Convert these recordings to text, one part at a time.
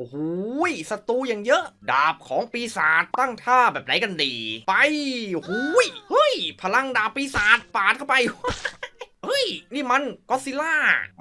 โอ้โหศัตรูอย่างเยอะ ดาบของปีศาจตั้งท่าแบบไหนกันดี ไปหุยเฮ้ย พลังดาบปีศาจปาดเข้าไป ย นี่มันก็ซิล่า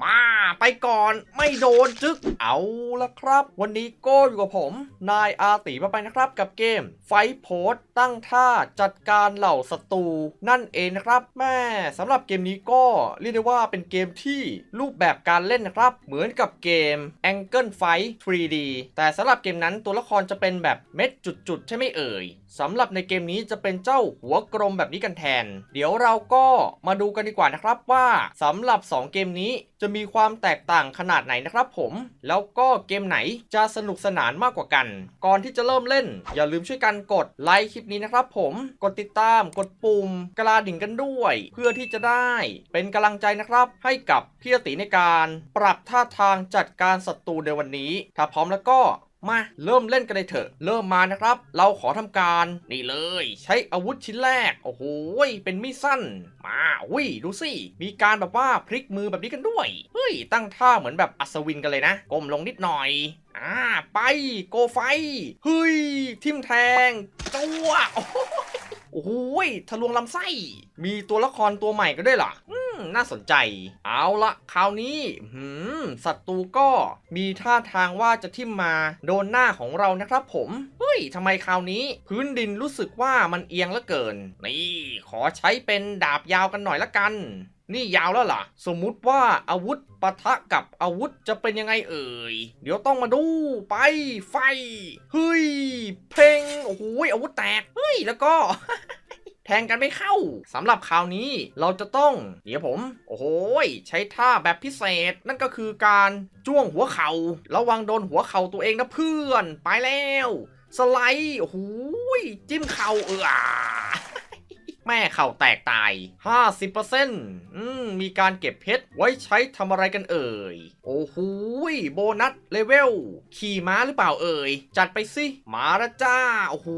มาไปก่อนไม่โดนจึกเอาละครับ วันนี้ก็อยู่กับผม นายอาติมาไปนะครับกับเกม ไฟโพสตั้งท่าจัดการเหล่าศัตรูนั่นเองนะครับ แม่สำหรับเกมนี้ก็เรียกได้ว่าเป็นเกมที่รูปแบบการเล่นนะครับ เหมือนกับเกม Angle Fight 3D แต่สำหรับเกมนั้นตัวละครจะเป็นแบบเม็ดจุดๆ ใช่ไหมเอ่ยสำหรับในเกมนี้จะเป็นเจ้าหัวกลมแบบนี้กันแทน เดี๋ยวเราก็มาดูกันดีกว่านะครับว่าสำหรับ 2 เกมนี้จะมีความแตกต่างขนาดไหนนะครับผม แล้วก็เกมไหนจะสนุกสนานมากกว่ากัน ก่อนที่จะเริ่มเล่น อย่าลืมช่วยกันกดไลค์คลิปนี้นะครับผมกดติดตามกดปุ่มกระดิ่งกันด้วย เพื่อที่จะได้เป็นกำลังใจนะครับ ให้กับพี่อติในการปรับท่าทางจัดการศัตรูในวันนี้ ถ้าพร้อมแล้วก็ มาเริ่มเล่นกันเลยเถอะ เริ่มมานะครับ เราขอทำการนี่เลย ใช้อาวุธชิ้นแรก โอ้โหเป็นมีดสั้น มาอุ้ยดูสิ มีการแบบว่าพลิกมือแบบนี้กันด้วย เฮ้ย ตั้งท่าเหมือนแบบอัศวินกันเลยนะ ก้มลงนิดหน่อยอ่าไปโกไฟเฮ้ยทิมแทงจัวโอ้โหโอ้โหทะลวงลำไส้ มีตัวละครตัวใหม่ก็ด้วยเหรอ น่าสนใจ เอาละคราวนี้หืมศัตรูก็มีท่าทางว่าจะทิ่มมาโดนหน้าของเรานะครับผมเฮ้ยทำไมคราวนี้ พื้นดินรู้สึกว่ามันเอียงเหลือเกิน นี่ขอใช้เป็นดาบยาวกันหน่อยละกัน นี่ยาวแล้วล่ะ สมมุติว่าอาวุธปะทะกับอาวุธจะเป็นยังไงเอ่ย เดี๋ยวต้องมาดูไปไฟเฮ้ยเพลงโอ้โหอาวุธแตกเฮ้ยแล้วก็ แทงกันไม่เข้าสำหรับคราวนี้เราจะต้อง เดี๋ยวผม โอ้โหยใช้ท่าแบบพิเศษ นั่นก็คือการจ้วงหัวเขา่าระวังโดนหัวเข่าตัวเองนะเพื่อน ไปแล้ว สไลด์โอ้โหยจิ้มเข่าเออ แม่เข่าแตกตาย 50%อืมมีการเก็บเพชรไว้ใช้ทำอะไรกันเอ่ย โอ้โหโบนัสเลเวล ขี่ม้าหรือเปล่าเอ่ย จัดไปสิ มาละจ้า โอ้โห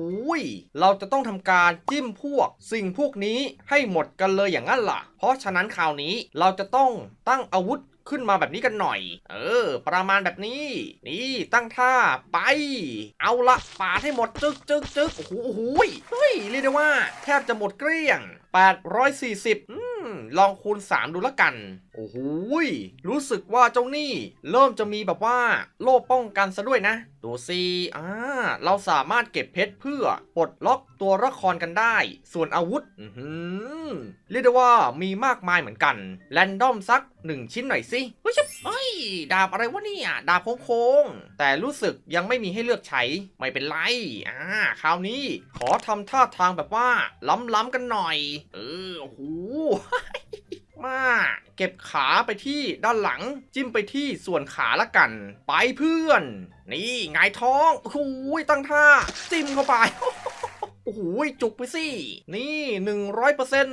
เราจะต้องทำการจิ้มพวกสิ่งพวกนี้ให้หมดกันเลยอย่างนั้นล่ะ เพราะฉะนั้นคราวนี้เราจะต้องตั้งอาวุธ ขึ้นมาแบบนี้กันหน่อย เออ ประมาณแบบนี้ นี่ตั้งท่าไป เอาละปาดให้หมดจึกจึกจึกโอ้โหโอ้โหเฮ้ยเรียกได้ว่า แทบจะหมดเกลี้ยง 840 อืม ลองคูณ 3 ดูละกัน โอ้โหรู้สึกว่าเจ้านี่ เริ่มจะมีแบบว่า โล่ป้องกันซะด้วยนะดูสิอ่า เราสามารถเก็บเพชรเพื่อปลดล็อกตัวละครกันได้ ส่วนอาวุธ อือหือเรียกได้ว่ามีมากมายเหมือนกัน แรนดอมสักหนึ่งชิ้นหน่อยสิเฮ้ยเฮ้ย ดาบอะไรวะเนี่ย ดาบโค้งๆ แต่รู้สึกยังไม่มีให้เลือกใช้ ไม่เป็นไร อ่า คราวนี้ขอทำท่าทางแบบว่าล้ำๆกันหน่อยเออโอ้โหมาเก็บขาไปที่ด้านหลัง จิ้มไปที่ส่วนขาละกัน ไปเพื่อน นี่ไงท้องโอ้โหตั้งท่า จิ้มเข้าไปโอ้โหจุกไปสิ นี่หนึ่งร้อยเปอร์เซ็น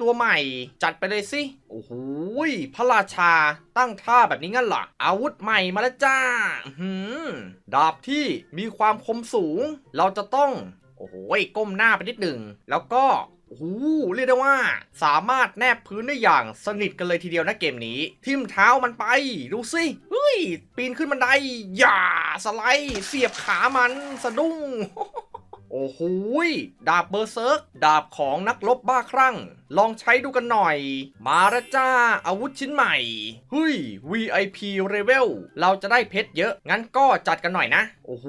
ตัวใหม่จัดไปเลยสิ โอ้โหพระราชาตั้งท่าแบบนี้งั้นเหรอ อาวุธใหม่มาแล้วจ้าหือดาบที่มีความคมสูง เราจะต้อง โอ้โหก้มหน้าไปนิดหนึ่ง แล้วก็ โอ้โหเรียกได้ว่า สามารถแนบพื้นได้อย่างสนิทกันเลยทีเดียวนะเกมนี้ ทิมเท้ามันไป ดูสิเฮ้ย ปีนขึ้นบันได อย่าสไลด์เสียบขามันสะดุ้งโอ้โหดาบเบอร์เซิร์กดาบของนักลบบ้าคลั่ง ลองใช้ดูกันหน่อย มาละจ้า อาวุธชิ้นใหม่เฮ้ย VIP Level เราจะได้เพชรเยอะ งั้นก็จัดกันหน่อยนะ โอ้โห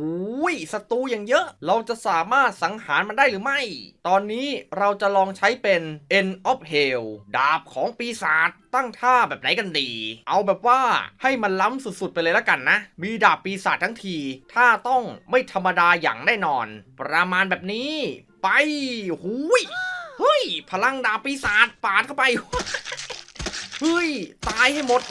ศัตรูอย่างเยอะ เราจะสามารถสังหารมันได้หรือไม่ ตอนนี้เราจะลองใช้เป็น End of Hell ดาบของปีศาจตั้งท่าแบบไหนกันดี เอาแบบว่าให้มันล้ำสุดๆ ไปเลยละกันนะ มีดาบปีศาจทั้งที ถ้าต้องไม่ธรรมดาอย่างแน่นอน ประมาณแบบนี้ ไปหูย เฮ้ย พลังดาบปีศาจปาดเข้าไป เฮ้ย ตายให้หมด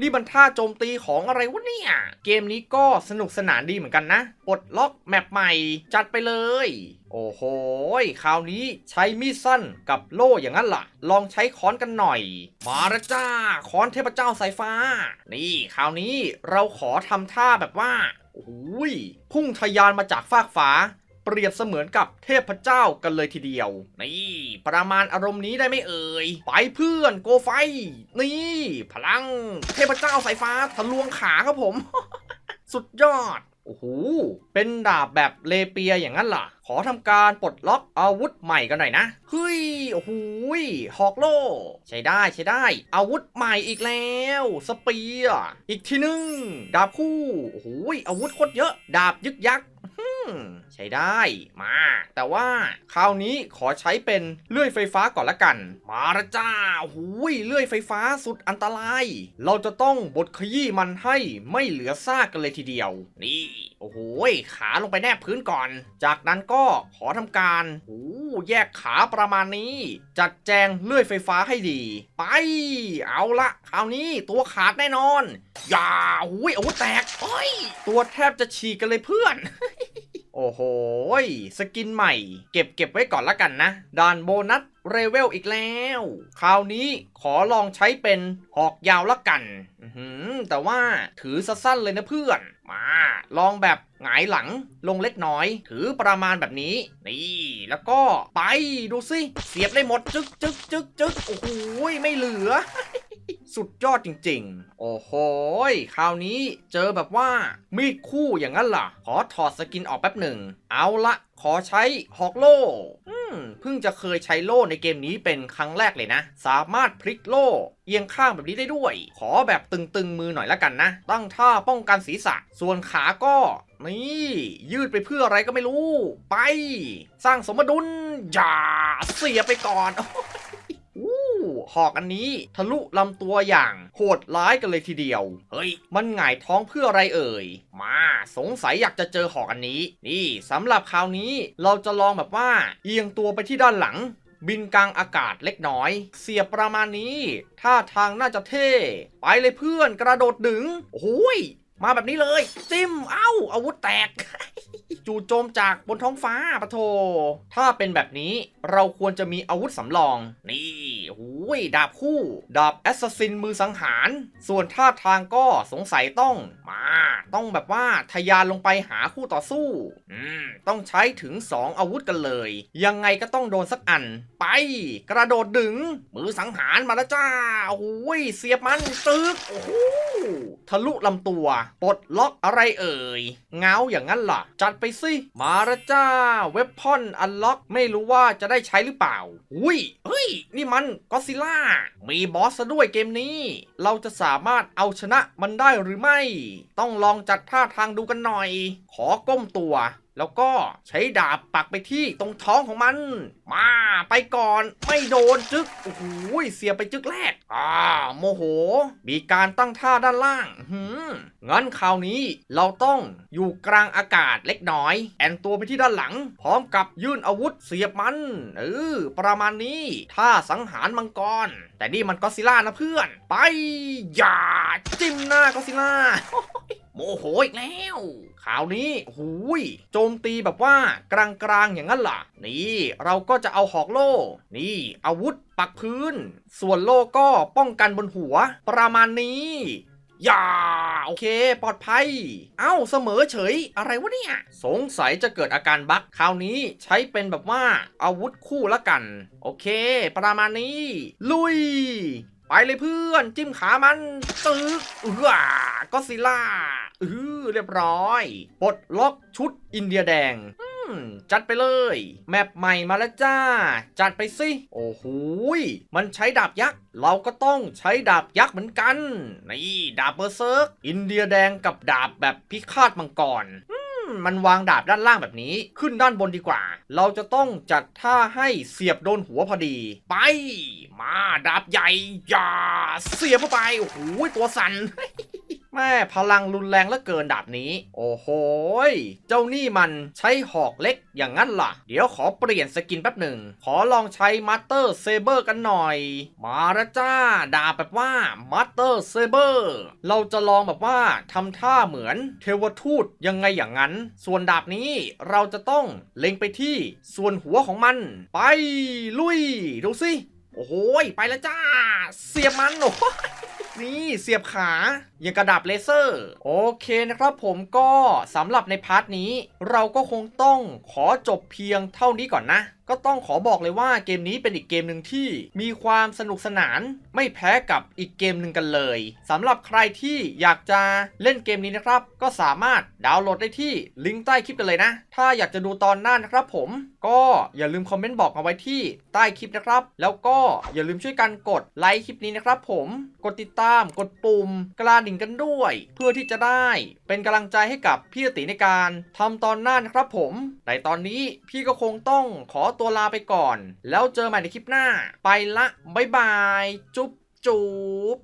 นี่มันท่าโจมตีของอะไรวะเนี่ย เกมนี้ก็สนุกสนานดีเหมือนกันนะ ปลดล็อกแมปใหม่จัดไปเลย โอ้โห คราวนี้ใช้มีดสั้นกับโล่อย่างนั้นล่ะ ลองใช้ค้อนกันหน่อย มาละจ้า ค้อนเทพเจ้าสายฟ้า นี่คราวนี้เราขอทำท่าแบบว่าโอ้ยพุ่งทะยานมาจากฟากฟ้า เปรียบเสมือนกับเทพเจ้ากันเลยทีเดียว นี่ ประมาณอารมณ์นี้ได้ไหมเอ่ย ไปเพื่อนโกไฟ นี่ พลัง เทพเจ้าสายฟ้าทะลวงขาครับผม สุดยอด โอ้โห เป็นดาบแบบเลเปียอย่างนั้นล่ะขอทำการปลดล็อกอาวุธใหม่กันหน่อยนะ เฮ้ย โอ้โหยหอกโล่ใช้ได้ใช้ได้ อาวุธใหม่อีกแล้ว สเปียร์อีกทีหนึงดาบคู่ โอ้โหยอาวุธโคตรเยอะ ดาบยึกยักใช้ได้มา แต่ว่าคราวนี้ขอใช้เป็นเลื่อยไฟฟ้าก่อนละกัน มาละจ้าหูยเลื่อยไฟฟ้าสุดอันตราย เราจะต้องบดขยี้มันให้ไม่เหลือซากกันเลยทีเดียว นี่ โอ้โหขาลงไปแนบพื้นก่อน จากนั้นก็ขอทำการโอ้แยกขาประมาณนี้ จัดแจงเลื่อยไฟฟ้าให้ดี ไป เอาละคราวนี้ตัวขาดแน่นอน อย่าหุยอาวุธแตกโอ้ยตัวแทบจะฉีกกันเลยเพื่อนโอ้โห สกินใหม่ เก็บเก็บไว้ก่อนละกันนะด่านโบนัสเรเวลอีกแล้ว คราวนี้ขอลองใช้เป็นหอกยาวละกัน แต่ว่าถือสั้นๆเลยนะเพื่อน มา ลองแบบหงายหลังลงเล็กน้อย ถือประมาณแบบนี้ นี่ แล้วก็ไปดูสิ เสียบได้หมด จึกจึกจึกจึกโอ้โหยไม่เหลือ สุดยอดจริง ๆ โอ้โหคราวนี้เจอแบบว่า มีดคู่อย่างนั้นล่ะ ขอถอดสกินออกแป๊บหนึ่ง เอาละ ขอใช้ฮอกโล เพิ่งจะเคยใช้โล่ในเกมนี้เป็นครั้งแรกเลยนะ สามารถพลิกโล่เอียงข้างแบบนี้ได้ด้วย ขอแบบตึงๆมือหน่อยละกันนะ ตั้งท่าป้องกันศีรษะ ส่วนขาก็นี่ยืดไปเพื่ออะไรก็ไม่รู้ ไป สร้างสมดุลอย่าเสียไปก่อน หอกอันนี้ ทะลุลำตัวอย่างโหดร้ายกันเลยทีเดียว เฮ้ย มันหงายท้องเพื่ออะไรเอ่ย มาสงสัยอยากจะเจอหอกอันนี้ นี่สำหรับคราวนี้เราจะลองแบบว่า เอียงตัวไปที่ด้านหลังบินกลางอากาศเล็กน้อย เสียบประมาณนี้ท่าทางน่าจะเท่ ไปเลยเพื่อนกระโดดดึงโอ้ย มาแบบนี้เลย จิ้ม เอ้า อาวุธแตก จู่โจมจากบนท้องฟ้าปะโท ถ้าเป็นแบบนี้เราควรจะมีอาวุธสำรอง นี่ ดาบคู่ ดาบแอสซัสซินมือสังหาร ส่วนท่าทางก็สงสัยต้องมา ต้องแบบว่าทะยานลงไปหาคู่ต่อสู้ อืม ต้องใช้ถึง 2 อาวุธกันเลย ยังไงก็ต้องโดนสักอัน ไป กระโดดดึง มือสังหารมาแล้วจ้าโอ้ยเสียบมันตึกโอ้โหทะลุลำตัว ปลดล็อกอะไรเอ่ย เงาอย่างนั้นล่ะ จัดไปสิ มาและจ้า เว็บพอนอันล็อก ไม่รู้ว่าจะได้ใช้หรือเปล่า อุ้ยเฮ้ย นี่มันก็ซิล่า มีบอสซะด้วยเกมนี้ เราจะสามารถเอาชนะมันได้หรือไม่ ต้องลองจัดท่าทางดูกันหน่อย ขอก้มตัว แล้วก็ใช้ดาบปักไปที่ตรงท้องของมัน มาไปก่อน ไม่โดนจึกโอ้โหเสียไปจึกแรก อ่า โมโห มีการตั้งท่าด้านล่างหืมงั้นคราวนี้เราต้องอยู่กลางอากาศเล็กน้อย แอนตัวไปที่ด้านหลัง พร้อมกับยื่นอาวุธเสียบมัน เออ ประมาณนี้ท่าสังหารมังกร แต่นี่มันก็อดซิล่านะเพื่อน ไป อย่าจิ้มหน้าก็อดซิล่า โมโหอีกแล้วคราวนี้หูยโจมตีแบบว่ากลางๆอย่างนั้นล่ะ นี่เราก็จะเอาหอกโล่ นี่อาวุธปักพื้น ส่วนโล่ก็ป้องกันบนหัว ประมาณนี้อย่าโอเค ปลอดภัย เอ้า เสมอเฉย อะไรวะเนี่ย สงสัยจะเกิดอาการบั๊กคราวนี้ใช้เป็นแบบว่าอาวุธคู่ละกัน โอเค ประมาณนี้ ลุย ไปเลยเพื่อน จิ้มขามันตึกเออก็ซิล่าเออเรียบร้อยปลดล็อกชุดอินเดียแดงจัดไปเลย แมปใหม่มาแล้วจ้า จัดไปสิ โอ้โหมันใช้ดาบยักษ์ เราก็ต้องใช้ดาบยักษ์เหมือนกัน นี่ ดาบเบอร์เซิร์ก อินเดียแดงกับดาบแบบพิฆาตมังกรอื มันวางดาบด้านล่างแบบนี้ ขึ้นด้านบนดีกว่า เราจะต้องจัดท่าให้เสียบโดนหัวพอดี ไป มาดาบใหญ่อย่าเสียบเข้าไปโอ้โหตัวสั่น แม่พลังรุนแรงเหลือเกินดาบนี้ โอ้โหเจ้านี่มันใช้หอกเล็กอย่างนั้นล่ะ เดี๋ยวขอเปลี่ยนสกินแป๊บหนึ่ง ขอลองใช้มัตเตอร์เซเบอร์กันหน่อย มาล้วจ้าดาบแบบว่ามัตเตอร์เซเบอร์เราจะลองแบบว่าทำท่าเหมือนเทวทูตยังไงอย่างนั้น ส่วนดาบนี้เราจะต้องเล็งไปที่ส่วนหัวของมัน ไปลุย ดูสิ โอ้โหไปล้วจ้า เสียบมันโอ้ นี่เสียบขาอย่างกระดาบเลเซอร์ โอเคนะครับผมก็สำหรับในพาร์ทนี้ เราก็คงต้องขอจบเพียงเท่านี้ก่อนนะก็ต้องขอบอกเลยว่าเกมนี้เป็นอีกเกมหนึ่งที่มีความสนุกสนานไม่แพ้กับอีกเกมหนึ่งกันเลยสำหรับใครที่อยากจะเล่นเกมนี้นะครับ ก็สามารถดาวน์โหลดได้ที่ลิงก์ใต้คลิปกันเลยนะ ถ้าอยากจะดูตอนหน้านะครับผม ก็อย่าลืมคอมเมนต์บอกเอาไว้ที่ใต้คลิปนะครับ แล้วก็อย่าลืมช่วยกันกดไลค์คลิปนี้นะครับผมกดติดตามกดปุ่มกระดิ่งกันด้วย เพื่อที่จะได้เป็นกำลังใจให้กับพี่ติในการทำตอนหน้านะครับผมแต่ตอนนี้พี่ก็คงต้องขอตัวลาไปก่อน แล้วเจอใหม่ในคลิปหน้า ไปละ บ๊ายบาย จุ๊บจุ๊บ